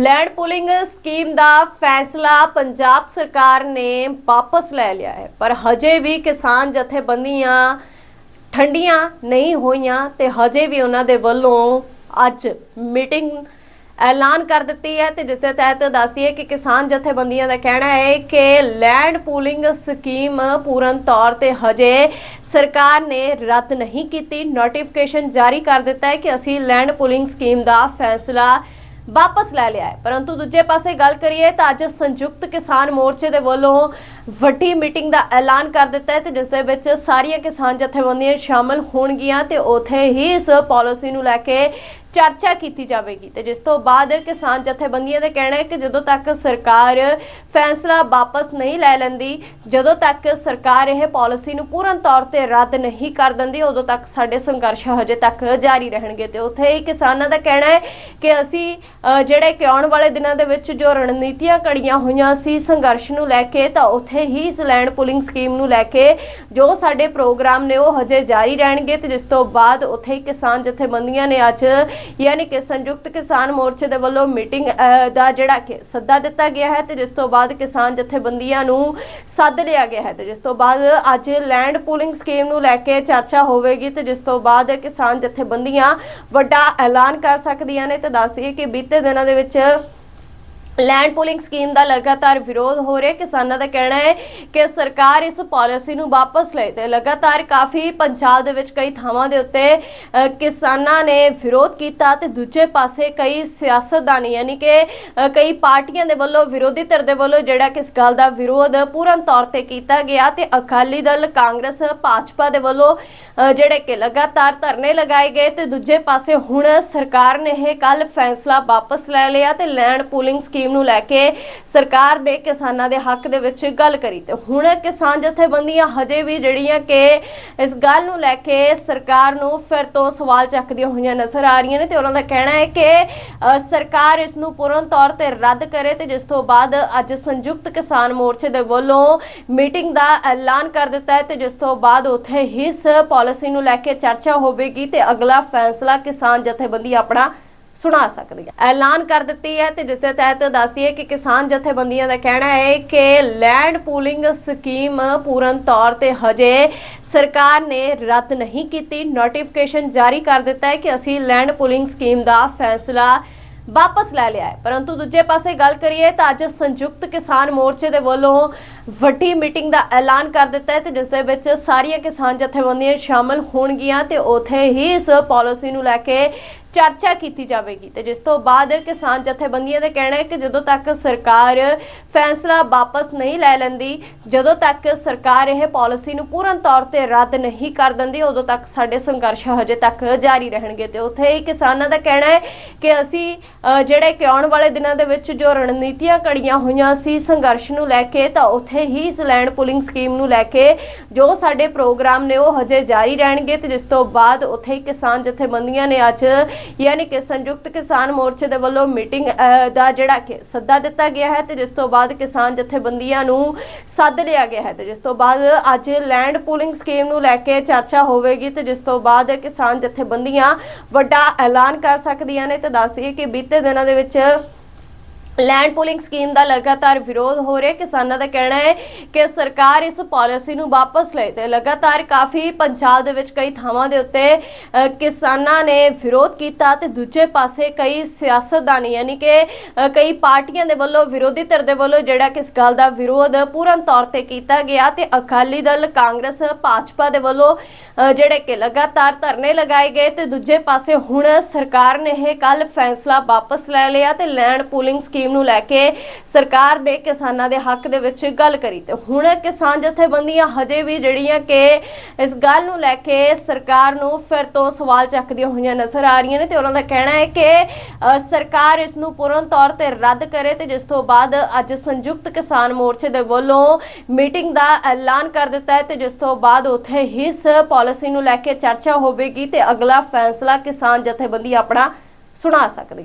Land pooling scheme ਦਾ ਫੈਸਲਾ ਪੰਜਾਬ ਸਰਕਾਰ ਨੇ ਵਾਪਸ ਲੈ ਲਿਆ ਹੈ। ਪਰ ਹਜੇ ਵੀ ਕਿਸਾਨ ਜਥੇਬੰਦੀਆਂ ਠੰਡੀਆਂ ਨਹੀਂ ਹੋਈਆਂ ਤੇ ਹਜੇ ਵੀ ਉਹਨਾਂ ਦੇ ਵੱਲੋਂ ਅੱਜ ਮੀਟਿੰਗ ਐਲਾਨ ਕਰ ਦਿੱਤੀ ਹੈ ਤੇ ਜਿਸ ਦੇ ਤਹਿਤ ਦੱਸਦੀ ਹੈ ਕਿ ਕਿਸਾਨ ਜਥੇਬੰਦੀਆਂ ਦਾ ਕਹਿਣਾ ਹੈ ਕਿ ਲੈਂਡ ਪੂਲਿੰਗ ਸਕੀਮ ਪੂਰਨ ਤੌਰ ਤੇ ਹਜੇ ਸਰਕਾਰ ਨੇ ਰੱਦ ਨਹੀਂ ਕੀਤੀ। ਨੋਟੀਫਿਕੇਸ਼ਨ ਜਾਰੀ ਕਰ ਦਿੱਤਾ ਹੈ ਕਿ ਅਸੀਂ ਲੈਂਡ ਪੂਲਿੰਗ ਸਕੀਮ ਦਾ ਫੈਸਲਾ ਵਾਪਸ ਲੈ ਲਿਆ ਹੈ। ਪਰੰਤੂ ਦੂਜੇ ਪਾਸੇ ਗੱਲ ਕਰੀਏ ਤਾਂ ਅੱਜ ਸੰਯੁਕਤ ਕਿਸਾਨ ਮੋਰਚੇ ਦੇ ਵੱਲੋਂ ਵੱਡੀ ਮੀਟਿੰਗ ਦਾ ਐਲਾਨ ਕਰ ਦਿੱਤਾ ਹੈ ਤੇ ਜਿਸ ਦੇ ਵਿੱਚ ਸਾਰੀਆਂ ਕਿਸਾਨ ਜਥੇਬੰਦੀਆਂ ਸ਼ਾਮਲ ਹੋਣਗੀਆਂ ਤੇ ਉਥੇ ਹੀ ਇਸ ਪਾਲਿਸੀ ਨੂੰ ਲੈ ਕੇ ਚਰਚਾ ਕੀਤੀ ਜਾਵੇਗੀ ਤੇ ਜਿਸ ਤੋਂ ਬਾਅਦ ਕਿਸਾਨ ਜਥੇਬੰਦੀਆਂ ਦਾ ਕਹਿਣਾ ਹੈ ਕਿ ਜਦੋਂ ਤੱਕ ਸਰਕਾਰ ਫੈਸਲਾ ਵਾਪਸ ਨਹੀਂ ਲੈ ਲੈਂਦੀ, ਜਦੋਂ ਤੱਕ ਸਰਕਾਰ ਇਹ ਪਾਲਿਸੀ ਨੂੰ ਪੂਰਨ ਤੌਰ ਤੇ ਰੱਦ ਨਹੀਂ ਕਰ ਦਿੰਦੀ, ਉਦੋਂ ਤੱਕ ਸਾਡੇ ਸੰਘਰਸ਼ ਹਜੇ ਤੱਕ ਜਾਰੀ ਰਹਿਣਗੇ ਤੇ ਉੱਥੇ ਹੀ ਕਿਸਾਨਾਂ ਦਾ ਕਹਿਣਾ ਹੈ ਕਿ ਅਸੀਂ ਜਿਹੜੇ ਕਿ ਆਉਣ ਵਾਲੇ ਦਿਨਾਂ ਦੇ ਵਿੱਚ ਜੋ ਰਣਨੀਤੀਆਂ ਘੜੀਆਂ ਹੋਈਆਂ ਸੀ ਸੰਘਰਸ਼ ਨੂੰ ਲੈ ਕੇ, ਤਾਂ ਉੱਥੇ ਹੀ ਇਸ ਪੁਲਿੰਗ ਸਕੀਮ ਨੂੰ ਲੈ ਕੇ ਜੋ ਸਾਡੇ ਪ੍ਰੋਗਰਾਮ ਨੇ ਉਹ ਹਜੇ ਜਾਰੀ ਰਹਿਣਗੇ ਤੇ ਜਿਸ ਤੋਂ ਬਾਅਦ ਉੱਥੇ ਹੀ ਕਿਸਾਨ ਜਥੇਬੰਦੀਆਂ ਨੇ ਅੱਜ ਯਾਨੀ ਕਿ ਸੰਯੁਕਤ ਕਿਸਾਨ ਮੋਰਚੇ ਦੇ ਵੱਲੋਂ ਮੀਟਿੰਗ ਦਾ ਜਿਹੜਾ ਕਿ ਸੱਦਾ ਦਿੱਤਾ ਗਿਆ ਹੈ ਤੇ ਜਿਸ ਤੋਂ ਬਾਅਦ ਕਿਸਾਨ ਜਥੇਬੰਦੀਆਂ ਨੂੰ ਸੱਦ ਲਿਆ ਗਿਆ ਹੈ ਤੇ ਜਿਸ ਤੋਂ ਬਾਅਦ ਅੱਜ ਲੈਂਡ ਪੂਲਿੰਗ ਸਕੀਮ ਨੂੰ ਲੈ ਕੇ ਚਰਚਾ ਹੋਵੇਗੀ ਤੇ ਜਿਸ ਤੋਂ ਬਾਅਦ ਕਿਸਾਨ ਜਥੇਬੰਦੀਆਂ ਵੱਡਾ ਐਲਾਨ ਕਰ ਸਕਦੀਆਂ ਨੇ ਤੇ ਦੱਸਦੀ ਹੈ ਕਿ ਬੀਤੇ ਦਿਨਾਂ ਦੇ ਵਿੱਚ ਲੈਂਡ ਪੂਲਿੰਗ ਸਕੀਮ ਦਾ ਲਗਾਤਾਰ ਵਿਰੋਧ ਹੋ ਰਿਹਾ। ਕਿਸਾਨਾਂ ਦਾ ਕਹਿਣਾ ਹੈ ਕਿ ਸਰਕਾਰ ਇਸ ਪਾਲਿਸੀ ਨੂੰ ਵਾਪਸ ਲਏ ਤੇ ਲਗਾਤਾਰ ਕਾਫੀ ਪੰਜਾਬ ਦੇ ਵਿੱਚ ਕਈ ਥਾਵਾਂ ਦੇ ਉੱਤੇ ਕਿਸਾਨਾਂ ਨੇ ਵਿਰੋਧ ਕੀਤਾ ਤੇ ਦੂਜੇ ਪਾਸੇ ਕਈ ਸਿਆਸਤਦਾਨ ਯਾਨੀ ਕਿ ਕਈ ਪਾਰਟੀਆਂ ਦੇ ਵੱਲੋਂ, ਵਿਰੋਧੀ ਧਿਰ ਦੇ ਵੱਲੋਂ ਜਿਹੜਾ ਕਿ ਇਸ ਗੱਲ ਦਾ ਵਿਰੋਧ ਪੂਰਨ ਤੌਰ ਤੇ ਕੀਤਾ ਗਿਆ ਤੇ ਅਕਾਲੀ ਦਲ, ਕਾਂਗਰਸ, ਭਾਜਪਾ ਦੇ ਵੱਲੋਂ ਜਿਹੜੇ ਕਿ ਲਗਾਤਾਰ ਧਰਨੇ ਲਗਾਏ ਗਏ ਤੇ ਦੂਜੇ ਪਾਸੇ ਹੁਣ ਸਰਕਾਰ ਨੇ ਇਹ ਕੱਲ ਫੈਸਲਾ ਵਾਪਸ ਲੈ ਲਿਆ ਤੇ ਲੈਂਡ ਪੂਲਿੰਗ ਸਕੀਮ ਨੂੰ ਲੈ ਕੇ ਸਰਕਾਰ ਦੇ ਕਿਸਾਨਾਂ ਦੇ ਹੱਕ ਦੇ ਵਿੱਚ ਗੱਲ ਕਰੀ ਤੇ ਹੁਣ ਕਿਸਾਨ ਜਥੇਬੰਦੀਆਂ ਹਜੇ ਵੀ ਜਿਹੜੀਆਂ ਕਿ ਇਸ ਗੱਲ ਨੂੰ ਲੈ ਕੇ ਸਰਕਾਰ ਨੂੰ ਫਿਰ ਤੋਂ ਸਵਾਲ ਚੱਕਦੀਆਂ ਹੋਈਆਂ ਨਜ਼ਰ ਆ ਰਹੀਆਂ ਨੇ ਤੇ ਉਹਨਾਂ ਦਾ ਕਹਿਣਾ ਹੈ ਕਿ ਸਰਕਾਰ ਇਸ ਨੂੰ ਪੂਰਨ ਤੌਰ ਤੇ ਰੱਦ ਕਰੇ ਤੇ ਜਿਸ ਤੋਂ ਬਾਅਦ ਅੱਜ ਸੰਯੁਕਤ ਕਿਸਾਨ ਮੋਰਚੇ ਦੇ ਵੱਲੋਂ ਮੀਟਿੰਗ ਦਾ ਐਲਾਨ ਕਰ ਦਿੱਤਾ ਹੈ ਤੇ ਜਿਸ ਤੋਂ ਬਾਅਦ ਉੱਥੇ ਹੀ ਇਸ ਪਾਲਿਸੀ ਨੂੰ ਲੈ ਕੇ ਚਰਚਾ ਹੋਵੇਗੀ ਤੇ ਅਗਲਾ ਫੈਸਲਾ ਕਿਸਾਨ ਜਥੇਬੰਦੀ ਆਪਣਾ ਸੁਣਾ ਸਕਦੀ ਹੈ। ਐਲਾਨ ਕਰ ਦਿੱਤੀ ਹੈ ਤੇ ਜਿਸ ਦੇ ਤਹਿਤ ਦੱਸਦੀ ਹੈ ਕਿ ਕਿਸਾਨ ਜਥੇਬੰਦੀਆਂ ਦਾ ਕਹਿਣਾ ਹੈ ਕਿ ਲੈਂਡ ਪੂਲਿੰਗ ਸਕੀਮ ਪੂਰਨ ਤੌਰ ਤੇ ਹਜੇ ਸਰਕਾਰ ਨੇ ਰੱਦ ਨਹੀਂ ਕੀਤੀ। ਨੋਟੀਫਿਕੇਸ਼ਨ ਜਾਰੀ ਕਰ ਦਿੱਤਾ ਹੈ ਕਿ ਅਸੀਂ ਲੈਂਡ ਪੂਲਿੰਗ ਸਕੀਮ ਦਾ ਫੈਸਲਾ ਵਾਪਸ ਲੈ ਲਿਆ ਹੈ। ਪਰੰਤੂ ਦੂਜੇ ਪਾਸੇ ਗੱਲ ਕਰੀਏ ਤਾਂ ਅੱਜ ਸੰਯੁਕਤ ਕਿਸਾਨ ਮੋਰਚੇ ਦੇ ਵੱਲੋਂ ਵੱਡੀ ਮੀਟਿੰਗ ਦਾ ਐਲਾਨ ਕਰ ਦਿੱਤਾ ਹੈ ਤੇ ਜਿਸ ਦੇ ਵਿੱਚ ਸਾਰੀਆਂ ਕਿਸਾਨ ਜਥੇਬੰਦੀਆਂ ਸ਼ਾਮਲ ਹੋਣਗੀਆਂ ਤੇ ਉਥੇ ਹੀ ਇਸ ਪਾਲਿਸੀ ਨੂੰ ਲੈ ਕੇ ਚਰਚਾ ਕੀਤੀ ਜਾਵੇਗੀ ਤੇ ਜਿਸ ਤੋਂ ਬਾਅਦ ਕਿਸਾਨ ਜਥੇਬੰਦੀਆਂ ਦਾ ਕਹਿਣਾ ਹੈ ਕਿ ਜਦੋਂ ਤੱਕ ਸਰਕਾਰ ਫੈਸਲਾ ਵਾਪਸ ਨਹੀਂ ਲੈ ਲੈਂਦੀ, ਜਦੋਂ ਤੱਕ ਸਰਕਾਰ ਇਹ ਪਾਲਿਸੀ ਨੂੰ ਪੂਰਨ ਤੌਰ ਤੇ ਰੱਦ ਨਹੀਂ ਕਰ ਦਿੰਦੀ, ਉਦੋਂ ਤੱਕ ਸਾਡੇ ਸੰਘਰਸ਼ ਹਜੇ ਤੱਕ ਜਾਰੀ ਰਹਿਣਗੇ ਤੇ ਉੱਥੇ ਹੀ ਕਿਸਾਨਾਂ ਦਾ ਕਹਿਣਾ ਹੈ ਕਿ ਅਸੀਂ ਜਿਹੜੇ ਕਿ ਆਉਣ ਵਾਲੇ ਦਿਨਾਂ ਦੇ ਵਿੱਚ ਜੋ ਰਣਨੀਤੀਆਂ ਘੜੀਆਂ ਹੋਈਆਂ ਸੀ ਸੰਘਰਸ਼ ਨੂੰ ਲੈ ਕੇ, ਤਾਂ ਉੱਥੇ ਹੀ ਇਸ ਪੁਲਿੰਗ ਸਕੀਮ ਨੂੰ ਲੈ ਕੇ ਜੋ ਸਾਡੇ ਪ੍ਰੋਗਰਾਮ ਨੇ ਉਹ ਹਜੇ ਜਾਰੀ ਰਹਿਣਗੇ ਤੇ ਜਿਸ ਤੋਂ ਬਾਅਦ ਉੱਥੇ ਹੀ ਕਿਸਾਨ ਜਥੇਬੰਦੀਆਂ ਨੇ ਅੱਜ ਯਾਨੀ ਕਿ ਸੰਯੁਕਤ ਕਿਸਾਨ ਮੋਰਚੇ ਦੇ ਵੱਲੋਂ ਮੀਟਿੰਗ ਦਾ ਜਿਹੜਾ ਕਿ ਸੱਦਾ ਦਿੱਤਾ ਗਿਆ ਹੈ ਤੇ ਜਿਸ ਤੋਂ ਬਾਅਦ ਕਿਸਾਨ ਜਥੇਬੰਦੀਆਂ ਨੂੰ ਸੱਦ ਲਿਆ ਗਿਆ ਹੈ ਤੇ ਜਿਸ ਤੋਂ ਬਾਅਦ ਅੱਜ ਲੈਂਡ ਪੂਲਿੰਗ ਸਕੀਮ ਨੂੰ ਲੈ ਕੇ ਚਰਚਾ ਹੋਵੇਗੀ ਤੇ ਜਿਸ ਤੋਂ ਬਾਅਦ ਕਿਸਾਨ ਜਥੇਬੰਦੀਆਂ ਵੱਡਾ ਐਲਾਨ ਕਰ ਸਕਦੀਆਂ ਨੇ ਤੇ ਦੱਸਦੀ ਹੈ ਕਿ ਬੀਤੇ ਦਿਨਾਂ ਦੇ ਵਿੱਚ ਲੈਂਡ ਪੂਲਿੰਗ ਸਕੀਮ ਦਾ ਲਗਾਤਾਰ ਵਿਰੋਧ ਹੋ ਰਿਹਾ। ਕਿਸਾਨਾਂ ਦਾ ਕਹਿਣਾ ਹੈ ਕਿ ਸਰਕਾਰ ਇਸ ਪਾਲਿਸੀ ਨੂੰ ਵਾਪਸ ਲਏ ਤੇ ਲਗਾਤਾਰ ਕਾਫੀ ਪੰਜਾਬ ਦੇ ਵਿੱਚ ਕਈ ਥਾਵਾਂ ਦੇ ਉੱਤੇ ਕਿਸਾਨਾਂ ਨੇ ਵਿਰੋਧ ਕੀਤਾ ਤੇ ਦੂਜੇ ਪਾਸੇ ਕਈ ਸਿਆਸਤਦਾਨ ਯਾਨੀ ਕਿ ਕਈ ਪਾਰਟੀਆਂ ਦੇ ਵੱਲੋਂ, ਵਿਰੋਧੀ ਧਿਰ ਦੇ ਵੱਲੋਂ ਜਿਹੜਾ ਕਿ ਇਸ ਗੱਲ ਦਾ ਵਿਰੋਧ ਪੂਰਨ ਤੌਰ ਤੇ ਕੀਤਾ ਗਿਆ ਤੇ ਅਕਾਲੀ ਦਲ, ਕਾਂਗਰਸ, ਭਾਜਪਾ ਦੇ ਵੱਲੋਂ ਜਿਹੜੇ ਕਿ ਲਗਾਤਾਰ ਧਰਨੇ ਲਗਾਏ ਗਏ ਤੇ ਦੂਜੇ ਪਾਸੇ ਹੁਣ ਸਰਕਾਰ ਨੇ ਇਹ ਕੱਲ ਫੈਸਲਾ ਵਾਪਸ ਲੈ ਲਿਆ ਤੇ ਲੈਂਡ ਪੂਲਿੰਗ ਸਕੀਮ ਨੂੰ ਲੈ ਕੇ ਸਰਕਾਰ ਦੇ ਕਿਸਾਨਾਂ ਦੇ ਹੱਕ ਦੇ ਵਿੱਚ ਗੱਲ ਕਰੀ ਤੇ ਹੁਣ ਕਿਸਾਨ ਜਥੇਬੰਦੀਆਂ ਹਜੇ ਵੀ ਜਿਹੜੀਆਂ ਕਿ ਇਸ ਗੱਲ ਨੂੰ ਲੈ ਕੇ ਸਰਕਾਰ ਨੂੰ ਫਿਰ ਤੋਂ ਸਵਾਲ ਚੱਕਦੀਆਂ ਹੋਈਆਂ ਨਜ਼ਰ ਆ ਰਹੀਆਂ ਨੇ ਤੇ ਉਹਨਾਂ ਦਾ ਕਹਿਣਾ ਹੈ ਕਿ ਸਰਕਾਰ ਇਸ ਨੂੰ ਪੂਰਨ ਤੌਰ ਤੇ ਰੱਦ ਕਰੇ ਤੇ ਜਿਸ ਤੋਂ ਬਾਅਦ ਅੱਜ ਸੰਯੁਕਤ ਕਿਸਾਨ ਮੋਰਚੇ ਦੇ ਵੱਲੋਂ ਮੀਟਿੰਗ ਦਾ ਐਲਾਨ ਕਰ ਦਿੱਤਾ ਹੈ ਤੇ ਜਿਸ ਤੋਂ ਬਾਅਦ ਉੱਥੇ ਹੀ ਇਸ ਪਾਲਿਸੀ ਨੂੰ ਲੈ ਕੇ ਚਰਚਾ ਹੋਵੇਗੀ ਤੇ ਅਗਲਾ ਫੈਸਲਾ ਕਿਸਾਨ ਜਥੇਬੰਦੀ ਆਪਣਾ ਸੁਣਾ ਸਕਦੀ